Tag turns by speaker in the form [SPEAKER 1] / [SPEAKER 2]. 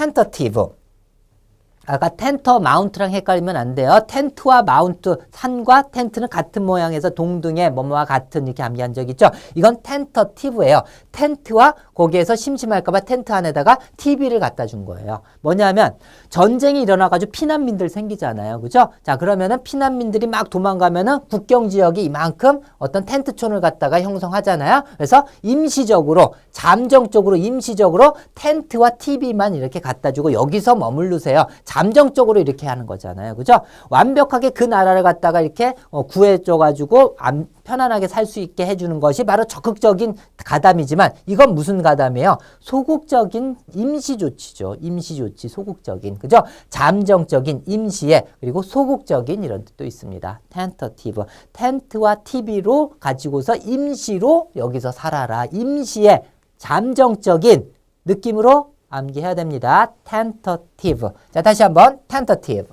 [SPEAKER 1] tentativo. 아까 텐터 마운트랑 헷갈리면 안 돼요. 텐트와 마운트, 산과 텐트는 같은 모양에서 동등의 뭐뭐와 같은 이렇게 암기한 적 있죠. 이건 텐터티브예요. 텐트와 거기에서 심심할까봐 텐트 안에다가 TV를 갖다 준 거예요. 뭐냐면 전쟁이 일어나가지고 피난민들 생기잖아요. 그죠? 자, 그러면은 피난민들이 막 도망가면은 국경 지역이 이만큼 어떤 텐트촌을 갖다가 형성하잖아요. 그래서 임시적으로, 잠정적으로, 임시적으로 텐트와 TV만 이렇게 갖다 주고 여기서 머무르세요. 잠 정적으로 이렇게 하는 거잖아요. 그죠? 완벽하게 그 나라를 갖다가 이렇게 어, 구해줘가지고 안- 편안하게 살 수 있게 해주는 것이 바로 적극적인 가담이지만 이건 무슨 가담이에요? 소극적인 임시조치죠. 임시조치, 소극적인. 그죠? 잠정적인 임시에 그리고 소극적인 이런 뜻도 있습니다. 텐터티브. 텐트와 TV로 가지고서 임시로 여기서 살아라. 임시에 잠정적인 느낌으로 암기해야 됩니다. tentative. 자, 다시 한번 tentative.